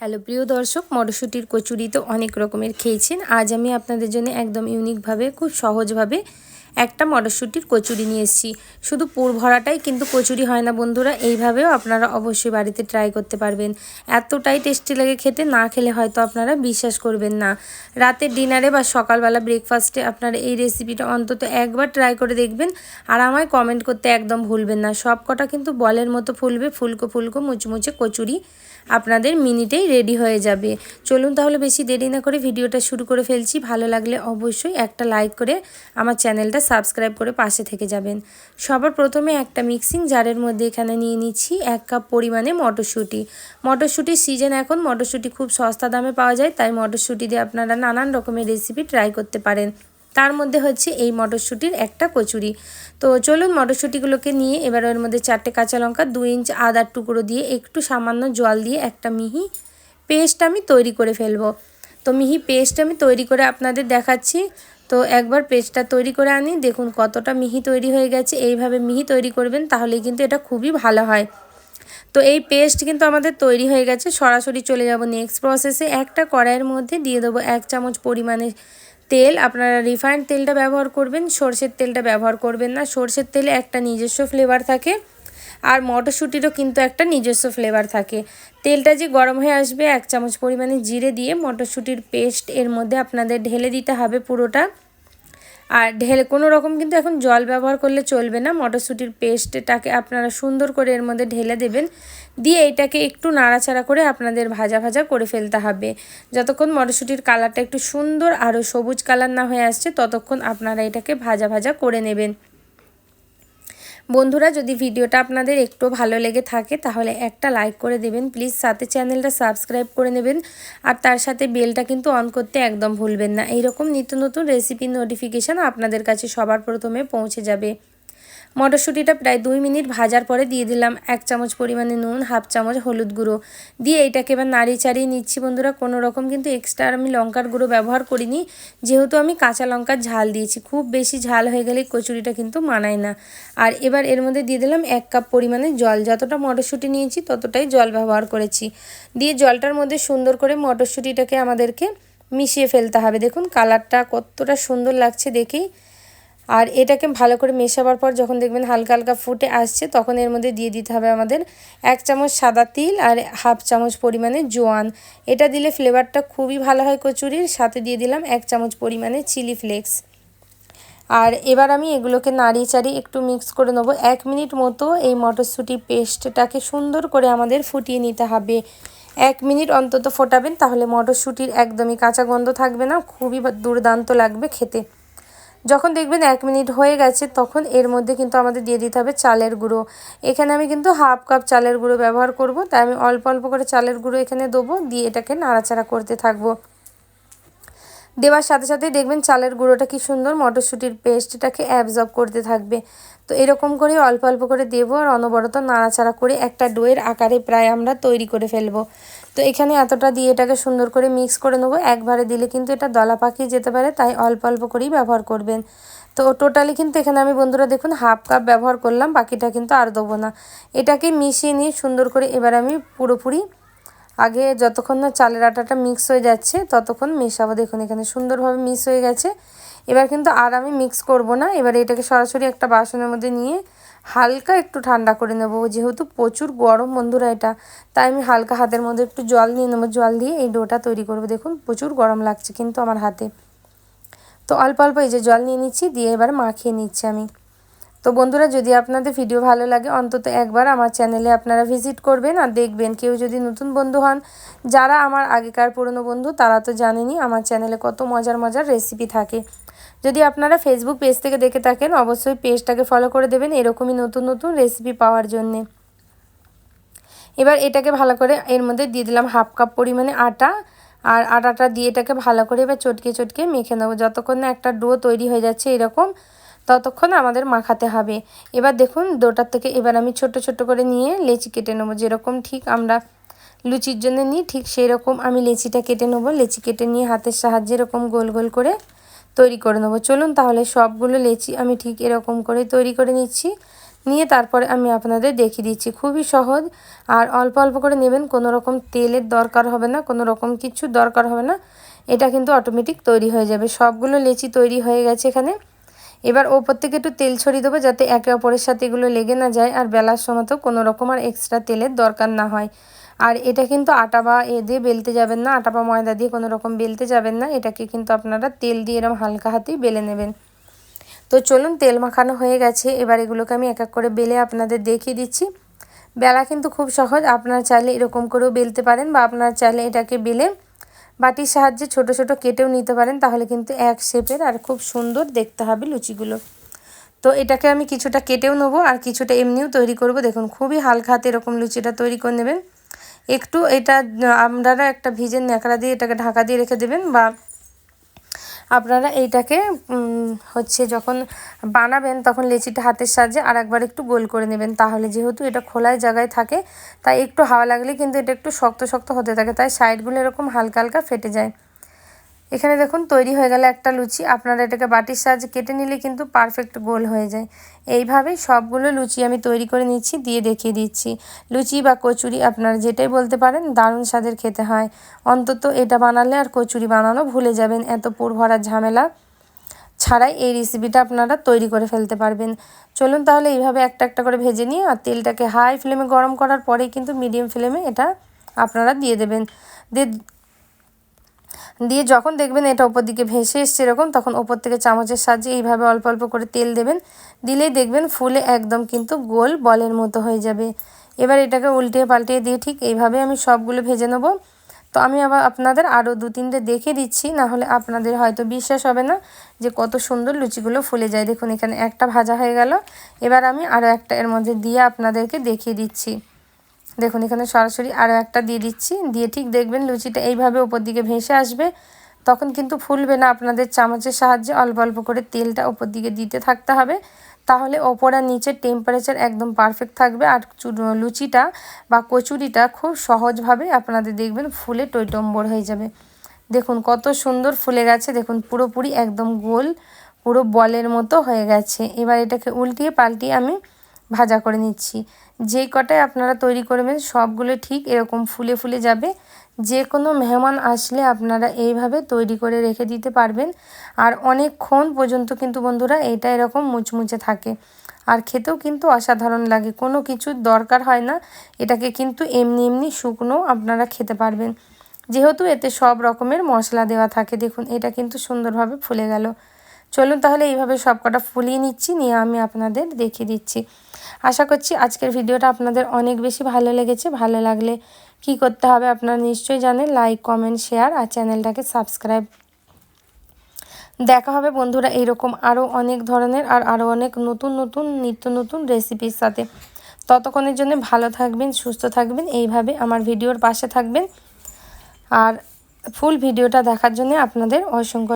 Hello, প্রিয় দর্শক, মটরশুঁটির কচুরি তো অনেক রকমের খেয়েছেন। আজ আমি আপনাদের জন্য একদম ইউনিকভাবে, খুব সহজভাবে একটা মটরশুঁটির কচুরি নিয়ে এসেছি। শুধু পুর ভরাটাই কিন্তু কচুরি হয় না বন্ধুরা, এইভাবেও আপনারা অবশ্যই বাড়িতে ট্রাই করতে পারবেন। এতটাই টেস্টি লাগে খেতে, না খেলে হয়তো আপনারা বিশ্বাস করবেন না। রাতের ডিনারে বা সকালবেলা ব্রেকফাস্টে আপনারা এই রেসিপিটা অন্তত একবার ট্রাই করে দেখবেন আর আমায় কমেন্ট করতে একদম ভুলবেন না। সব কটা কিন্তু বলের মতো ফুলবে, ফুলকো ফুলকো মুচমুচে কচুরি। আপনাদের মিনিটেই রেডি হয়ে যাবে। চলুন তাহলে বেশি দেরি না করে ভিডিওটা শুরু করে ফেলছি। ভালো লাগলে অবশ্যই একটা লাইক করে আমার চ্যানেলটা সাবস্ক্রাইব করে পাশে থেকে যাবেন। সবার প্রথমে একটা মিক্সিং জারের মধ্যে এখানে নিয়ে নিচ্ছি এক কাপ পরিমাণে মটরশুঁটি। মটরশুঁটির সিজন এখন, মটরশুঁটি খুব সস্তা দামে পাওয়া যায়, তাই মটরশুঁটি দিয়ে আপনারা নানান রকমের রেসিপি ট্রাই করতে পারেন। তার মধ্যে হচ্ছে এই মটরশুঁটির একটা কচুরি। তো চলুন মটরশুঁটিগুলোকে নিয়ে এবার ওর মধ্যে চারটে কাঁচা লঙ্কা, দুই ইঞ্চ আদার টুকরো দিয়ে একটু সামান্য জল দিয়ে একটা মিহি পেস্ট আমি তৈরি করে ফেলব। তো মিহি পেস্ট আমি তৈরি করে আপনাদের দেখাচ্ছি। তো একবার পেস্টটা তৈরি করে আনি, দেখুন কতটা মিহি তৈরি হয়ে গেছে। এইভাবে মিহি তৈরি করবেন তাহলে কিন্তু এটা খুবই ভালো হয়। তো এই পেস্ট কিন্তু আমাদের তৈরি হয়ে গেছে, সরাসরি চলে যাব নেক্সট প্রসেসে একটা কড়াইয়ের মধ্যে দিয়ে দেবো এক চামচ পরিমাণে তেল, আপনারা রিফাইন্ড তেলটা ব্যবহার করবেন, সর্ষের তেলটা ব্যবহার করবেন না। সর্ষের তেলে একটা নিজস্ব ফ্লেভার থাকে, আর মটরশুঁটিরও কিন্তু একটা নিজস্ব ফ্লেভার থাকে। তেলটা যে গরম হয়ে আসবে, এক চামচ পরিমাণে জিরে দিয়ে মটরশুঁটির পেস্ট এর মধ্যে আপনাদের ঢেলে দিতে হবে পুরোটা। আর ঢেল কোনো রকম কিন্তু এখন জল ব্যবহার করলে চলবে না। মটরশুঁটির পেস্টটাকে আপনারা সুন্দর করে এর মধ্যে ঢেলে দেবেন। দিয়ে এটাকে একটু নাড়াচাড়া করে আপনাদের ভাজা ভাজা করে ফেলতে হবে। যতক্ষণ মটরশুঁটির কালারটা একটু সুন্দর আরও সবুজ কালার না হয়ে আসছে, ততক্ষণ আপনারা এটাকে ভাজা ভাজা করে নেবেন। বন্ধুরা, যদি ভিডিওটা আপনাদের একটু ভালো লেগে থাকে, তাহলে একটা লাইক করে দেবেন। প্লিজ সাথে চ্যানেলটা সাবস্ক্রাইব করে নেবেন। আর তার সাথে বেলটা কিন্তু অন করতে একদম ভুলবেন না। এইরকম নিত্য নতুন রেসিপি নোটিফিকেশান আপনাদের কাছে সবার প্রথমে পৌঁছে যাবে। মটরশুঁটিটা প্রায় দুই মিনিট ভাজার পরে দিয়ে দিলাম এক চামচ পরিমাণে নুন, হাফ চামচ হলুদ গুঁড়ো। দিয়ে এটাকে এবার নাড়িয়ে চাড়িয়ে নিচ্ছি বন্ধুরা, কোনো রকম কিন্তু এক্সট্রা আমি লঙ্কার গুঁড়ো ব্যবহার করিনি। যেহেতু আমি কাঁচা লঙ্কার ঝাল দিয়েছি, খুব বেশি ঝাল হয়ে গেলে কচুরিটা কিন্তু মানায় না। আর এবার এর মধ্যে দিয়ে দিলাম এক কাপ পরিমাণে জল, যতটা মটরশুঁটি নিয়েছি ততটাই জল ব্যবহার করেছি। দিয়ে জলটার মধ্যে সুন্দর করে মটরশুঁটিটাকে আমাদেরকে মিশিয়ে ফেলতে হবে। দেখুন, কালারটা কতটা সুন্দর লাগছে দেখেই। আর এটাকে ভালো করে মেশাবার পর যখন দেখবেন হালকা হালকা ফুটে আসছে, তখন এর মধ্যে দিয়ে দিতে হবে আমাদের এক চামচ সাদা তিল আর হাফ চামচ পরিমাণে জোয়ান। এটা দিলে ফ্লেভারটা খুবই ভালো হয় কচুরির। সাথে দিয়ে দিলাম এক চামচ পরিমাণে চিলি ফ্লেক্স। আর এবার আমি এগুলোকে নাড়িয়ে চাড়িয়ে একটু মিক্স করে নেব। এক মিনিট মতো এই মটরশুঁটি পেস্টটাকে সুন্দর করে আমাদের ফুটিয়ে নিতে হবে। এক মিনিট অন্তত ফোটাবেন, তাহলে মটরশুঁটির একদমই কাঁচা গন্ধ থাকবে না, খুবই দুর্দান্ত লাগবে খেতে। যখন দেখবেন এক মিনিট হয়ে গেছে, তখন এর মধ্যে কিন্তু আমাদের দিয়ে দিতে হবে চালের গুঁড়ো। এখানে আমি কিন্তু হাফ কাপ চালের গুঁড়ো ব্যবহার করব, তাই আমি অল্প অল্প করে চালের গুঁড়ো এখানে দেবো, দিয়ে এটাকে নাড়াচাড়া করতে থাকব। দেওয়ার সাথে সাথে দেখবেন চালের গুঁড়োটা কি সুন্দর মটরশুঁটির পেস্টটাকে অ্যাবজর্ব করতে থাকবে। তো এরকম করে অল্প অল্প করে দেবো আর অনবরত নাড়াচাড়া করে একটা ডোয়ের আকারে প্রায় আমরা তৈরি করে ফেলব। তো এখানে এতটা দিয়ে এটাকে সুন্দর করে মিক্স করে নেব। একবারে দিলে কিন্তু এটা দলা পাকিয়ে যেতে পারে, তাই অল্প অল্প করেই ব্যবহার করবেন। তো টোটালি কিন্তু এখানে আমি বন্ধুরা দেখুন হাফ কাপ ব্যবহার করলাম, বাকিটা কিন্তু আর দেবো না। এটাকে মিশিয়ে নিয়ে সুন্দর করে এবার আমি পুরোপুরি আগে যতক্ষণ না চালের আটাটা মিক্স হয়ে যাচ্ছে, ততক্ষণ মেশাবো। দেখুন এখানে সুন্দরভাবে মিক্স হয়ে গেছে। এবার কিন্তু আর আমি মিক্স করব না। এবার এটাকে সরাসরি একটা বাসনের মধ্যে নিয়ে হালকা একটু ঠান্ডা করে নেব। যেহেতু প্রচুর গরম বন্ধুরা এটা, তাই আমি হালকা হাতের মধ্যে একটু জল নিয়ে নেব। জল দিয়ে এই ডোটা তৈরি করব। দেখুন, প্রচুর গরম লাগছে কিন্তু আমার হাতে। তো অল্প অল্প এই যে জল নিয়ে নিচ্ছি, দিয়ে এবার মাখিয়ে নিচ্ছি আমি। তো বন্ধুরা, যদি আপনাদের ভিডিও ভালো লাগে, অন্তত একবার আমার চ্যানেলে আপনারা ভিজিট করবেন আর দেখবেন। কেউ যদি নতুন বন্ধু হন, যারা আমার আগেকার পুরনো বন্ধু, তারা তো জানেনই আমার চ্যানেলে কত মজার মজার রেসিপি থাকে। যদি আপনারা ফেসবুক পেজ থেকে দেখে থাকেন, অবশ্যই পেজটাকে ফলো করে দেবেন এরকমই নতুন নতুন রেসিপি পাওয়ার জন্যে। এবার এটাকে ভালো করে এর মধ্যে দিয়ে দিলাম হাফ কাপ পরিমাণে আটা, আর আটাটা দিয়ে এটাকে ভালো করে এবার চটকে চটকে মেখে নেব। যতক্ষণ না একটা ডো তৈরি হয়ে যাচ্ছে এরকম, ততক্ষণ আমাদের মাখাতে হবে। এবার দেখুন ডোটার থেকে এবার আমি ছোট ছোট করে নিয়ে লেচি কেটে নেব। যেরকম ঠিক আমরা লুচির জন্য নিই, ঠিক সেই রকম আমি লেচিটা কেটে নেব। লেচি কেটে নিয়ে হাতের সাহায্যে এরকম গোল গোল করে তৈরি করে নেব। চলুন তাহলে সবগুলো লেচি আমি ঠিক এরকম করে তৈরি করে নিচ্ছি। নিয়ে তারপরে আমি আপনাদের দেখিয়ে দিচ্ছি। খুবই সহজ। আর অল্প অল্প করে নেবেন, কোনো রকম তেলের দরকার হবে না, কোনো রকম কিছু দরকার হবে না। এটা কিন্তু অটোমেটিক তৈরি হয়ে যাবে। সবগুলো লেচি তৈরি হয়ে গেছে এখানে। এবার ওপর থেকে একটু তেল ছড়িয়ে দেবো যাতে একে অপরের সাথে এগুলো লেগে না যায় আর বেলার সময় তো কোনো রকম আর এক্সট্রা তেলের দরকার না হয়। আর এটা কিন্তু আটা বা এ দিয়ে বেলতে যাবেন না, আটা বা ময়দা দিয়ে কোনো রকম বেলতে যাবেন না, এটাকে কিন্তু আপনারা তেল দিয়ে এরকম হালকা হাতেই বেলে নেবেন। তো চলুন তেল মাখানো হয়ে গেছে, এবার এগুলোকে আমি এক এক করে বেলে আপনাদের দেখিয়ে দিচ্ছি। বেলা কিন্তু খুব সহজ, আপনারা চাইলে এরকম করেও বেলতে পারেন বা আপনারা চাইলে এটাকে বেলে বাটির সাহায্যে ছোট ছোট কেটেও নিতে পারেন, তাহলে কিন্তু এক শেপের আর খুব সুন্দর দেখতে হবে লুচিগুলো। তো এটাকে আমি কিছুটা কেটেও নেব আর কিছুটা এমনিও তৈরি করব। দেখুন, খুবই হালকা হাতে এরকম লুচিটা তৈরি করে নেবেন। একটু এটা আপনারা একটা ভিজে ন্যাকড়া দিয়ে এটাকে ঢাকা দিয়ে রেখে দেবেন বা আপনারা এইটাকে হচ্ছে যখন বানাবেন তখন লেচিটা হাতের সাহায্যে আর একবার একটু গোল করে নেবেন। তাহলে যেহেতু এটা খোলায় জায়গায় থাকে, তাই একটু হাওয়া লাগলে কিন্তু এটা একটু শক্ত শক্ত হতে থাকে। তাই সাইডগুলো এরকম হালকা হালকা ফেটে যায়। এখানে দেখুন, তৈরি হয়ে গেলে একটা লুচি। আপনারা এটাকে বাটির সাহায্যে কেটে নিলে কিন্তু পারফেক্ট গোল হয়ে যায়। এইভাবেই সবগুলো লুচি আমি তৈরি করে নিচ্ছি, দিয়ে দেখিয়ে দিচ্ছি। লুচি বা কচুরি আপনারা যেটাই বলতে পারেন, দারুণ স্বাদের খেতে হয়। অন্তত এটা বানালে আর কচুরি বানানো ভুলে যাবেন, এত পুর ভরার ঝামেলা ছাড়াই এই রেসিপিটা আপনারা তৈরি করে ফেলতে পারবেন। চলুন তাহলে এইভাবে একটা একটা করে ভেজে নিয়ে আর তেলটাকে হাই ফ্লেমে গরম করার পরেই কিন্তু মিডিয়াম ফ্লেমে এটা আপনারা দিয়ে দেবেন। দিয়ে দিয়ে যখন দেখবেন এটা ওপর দিকে ভেসে এসছে এরকম, তখন ওপর থেকে চামচের সাহায্যে এইভাবে অল্প অল্প করে তেল দেবেন। দিলেই দেখবেন ফুলে একদম কিন্তু গোল বলের মতো হয়ে যাবে। এবার এটাকে উল্টিয়ে পাল্টিয়ে দিয়ে ঠিক এইভাবে আমি সবগুলো ভেজে নেব। তো আমি আবার আপনাদের আরও দু তিনটে দেখে দিচ্ছি, না হলে আপনাদের হয়তো বিশ্বাস হবে না যে কত সুন্দর লুচিগুলো ফুলে যায়। দেখুন এখানে একটা ভাজা হয়ে গেল। এবার আমি আরও একটা এর মধ্যে দিয়ে আপনাদেরকে দেখিয়ে দিচ্ছি। দেখুন, এখানে সরাসরি আরও একটা দিয়ে দিচ্ছি। দিয়ে ঠিক দেখবেন লুচিটা এইভাবে ওপর দিকে ভেসে আসবে। তখন কিন্তু ফুলবে না, আপনাদের চামচের সাহায্যে অল্প অল্প করে তেলটা ওপর দিকে দিতে থাকতে হবে। তাহলে ওপর আর নিচের টেম্পারেচার একদম পারফেক্ট থাকবে। আর লুচিটা বা কচুরিটা খুব সহজভাবে আপনাদের দেখবেন ফুলে টৈটম্বর হয়ে যাবে। দেখুন, কত সুন্দর ফুলে গেছে। দেখুন, পুরোপুরি একদম গোল, পুরো বলের মতো হয়ে গেছে। এবার এটাকে উল্টিয়ে পাল্টিয়ে আমি ভাজা করে নিচ্ছি। যে কটায় আপনারা তৈরি করবেন, সবগুলো ঠিক এরকম ফুলে ফুলে যাবে। যে কোনো মেহমান আসলে আপনারা এইভাবে তৈরি করে রেখে দিতে পারবেন। আর অনেকক্ষণ পর্যন্ত কিন্তু বন্ধুরা এটা এরকম মুচমুচে থাকে। আর খেতেও কিন্তু অসাধারণ লাগে, কোনো কিছুর দরকার হয় না। এটাকে কিন্তু এমনি এমনি শুকনো আপনারা খেতে পারবেন। যেহেতু এতে সব রকমের মশলা দেওয়া থাকে, দেখুন এটা কিন্তু সুন্দরভাবে ফুলে গেল। চলুন তাহলে এইভাবে সব কটা ফুলিয়ে নিচ্ছি, নিয়ে আমি আপনাদের দেখিয়ে দিচ্ছি। আশা করছি আজকের ভিডিওটা আপনাদের অনেক বেশি ভালো লেগেছে। ভালো লাগলে কি করতে হবে আপনারা নিশ্চয়ই জানেন লাইক কমেন্ট শেয়ার আর চ্যানেলটাকে সাবস্ক্রাইব দেখা হবে বন্ধুরা এইরকম আরও অনেক ধরনের আর আরও অনেক নতুন নতুন, নিত্য নতুন রেসিপির সাথে। ততক্ষণের জন্য ভালো থাকবেন, সুস্থ থাকবেন, এইভাবে আমার ভিডিওর পাশে থাকবেন। আর ফুল ভিডিওটা দেখার জন্য আপনাদের অসংখ্য